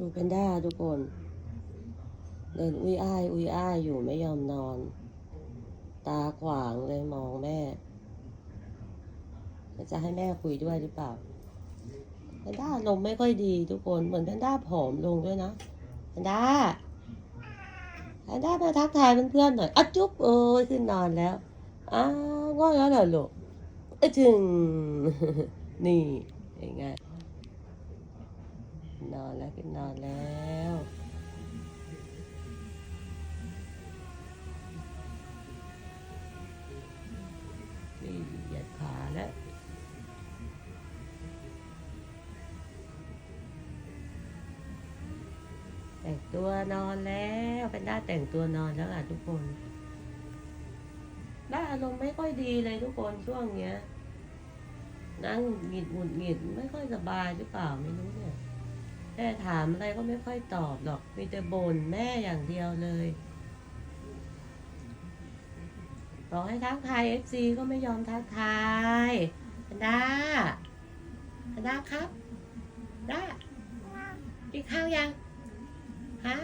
ดูเป็นด้าทุกคน เดินอุ้ยอ้ายอุ้ยอ้ายอยู่ไม่ยอมนอน ตาขวางเลยมองแม่จะให้แม่คุยด้วยหรือเปล่าแพนด้าลมไม่ค่อยดีทุกคนเหมือนแพนด้าผอมลงด้วยนะแพนด้าแพนด้ามาทักทายเพื่อนๆหน่อยอะจุ๊บเอ้ยขึ้นนอนแล้วอ้าวง่วงแล้วเหรอลูกเอ้ยจึงนี่ยังไง นอนแล้วขึ้นนอนแล้วนี่เหยียดขาแล้วแต่งตัวนอนแล้วเป็นด้าแต่งตัวนอนแล้วอะทุกคนด้าอารมณ์ไม่ค่อยดีเลยทุกคนช่วงเนี้ยนั่งหงิดหงุดหงิดไม่ค่อยสบายหรือเปล่าไม่รู้เนี่ย แม่ถามอะไรก็ไม่ค่อยตอบหรอก มีแต่บ่นแม่อย่างเดียวเลยบอกให้ทักทายเอฟซีก็ไม่ยอมทักทายอันดาอันดาครับดากินข้าวยัง ฮะ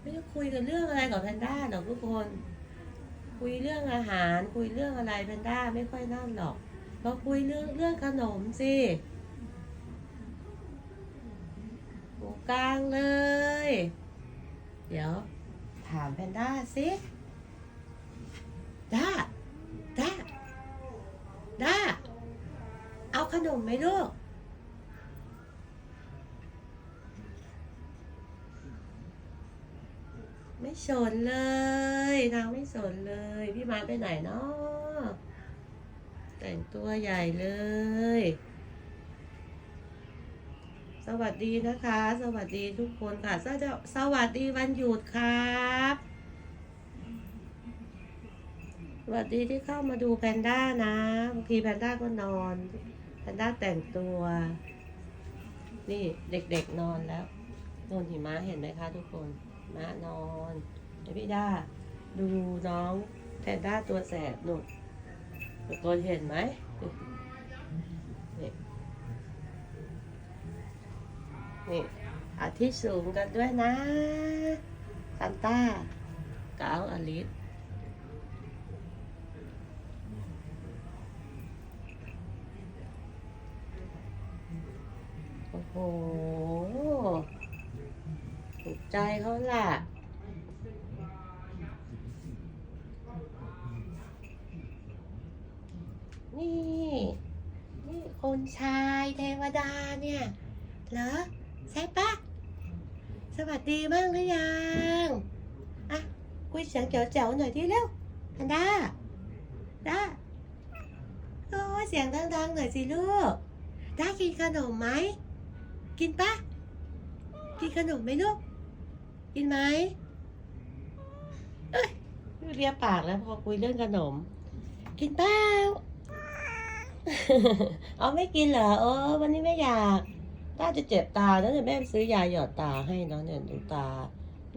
ไม่ได้คุยกันเรื่องอะไรกับแพนด้าหรอกทุกคน คุยเรื่องอาหาร คุยเรื่องอะไรแพนด้าไม่ค่อยนั่นหรอกเราคุยเรื่องเรื่องขนมสิหู กลางเลย เดี๋ยว ถามแพนด้าสิด้าด้าด้าเอาขนมไหมลูกไม่สนเลย นางไม่สนเลย พี่มาไปไหนเนาะแต่งตัวใหญ่เลย สวัสดีนะคะ สวัสดีทุกคนค่ะสวัสดีสวัสดีวันหยุดครับสวัสดีที่เข้ามาดูแพนด้านะบางทีแพนด้าก็นอนแพนด้าแต่งตัว นี่เด็กๆนอนแล้วโดนหิมะเห็นไหมคะทุกคนมานอนเดี๋ยวพี่ด้าดูน้องแพนด้าตัวแสบหนุดทุกคนเห็นไหมนี่ นี่อาทิตย์สูงกันด้วยนะซันต้ากับเอาอลิสโอ้โหถูกใจเขาล่ะนี่ นี่คนชายเทวดาเนี่ย เหรอ ใช่ปะสวัสดีบ้างหรือยังอะคุยเสียงเจ๋วๆหน่อยที่เร็วอันดาด้าโอ้ยเสียงดังๆหน่อยสิลูกได้กินขนมไหมกินปะกินขนมไหมลูกกินไหมเอ้ยเรียบปากแล้วพอคุยเรื่องขนม กินเปล่าเอาไม่กินเหรอเออวันนี้ไม่อยาก น่าจะเจ็บตาน่าจะแม่ซื้อยาหยอดตาให้เนาะเนี่ยดูตา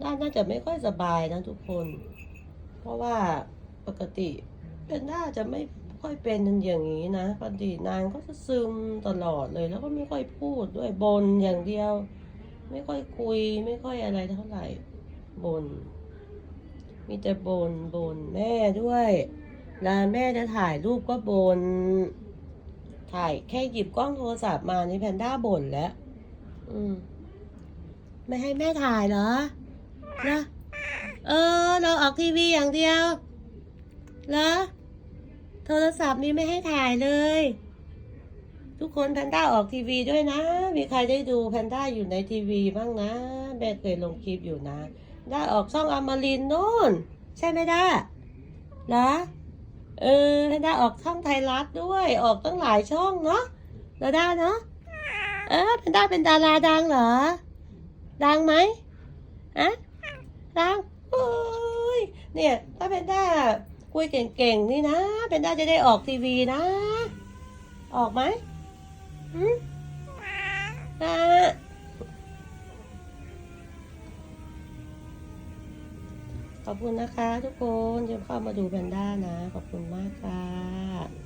น่าน่าจะไม่ค่อยสบายนะทุกคน เพราะว่าปกติเป็นน่าจะไม่ค่อยเป็นอย่างนี้นะปกตินางก็จะซึมตลอดเลย แล้วก็ไม่ค่อยพูดด้วยบนอย่างเดียว ไม่ค่อยคุย ไม่ค่อยอะไรเท่าไหร่บน มีแต่บนบนแม่ด้วยแล้วแม่จะถ่ายรูปก็บน ถ่ายแค่หยิบกล้องโทรศัพท์มานี่แพนด้าบ่นแล้ว อืม ไม่ให้แม่ถ่ายเหรอนะเออ เราออกทีวีอย่างเดียวเหรอโทรศัพท์นี้ไม่ให้ถ่ายเลย ทุกคนแพนด้าออกทีวีด้วยนะ มีใครได้ดูแพนด้าอยู่ในทีวีบ้างนะแม่เคยลงคลิปอยู่นะ ได้ออกช่องอมรินโน่น ใช่ไหมด้าเหรอ เออแพนด้าออกช่องไทยรัฐด้วย ออกตั้งหลายช่องเนาะแล้วด้าเนาะเออแพนด้าเป็นดาราดังเหรอ ดังไหมอะดังโอ้ยเนี่ย ถ้าแพนด้าคุยเก่งๆนี่นะแพนด้าจะได้ออกทีวีนะ ออกไหมหืมนะ ขอบคุณนะคะทุกคนที่เข้ามาดูแพนด้านะ ขอบคุณมากค่ะ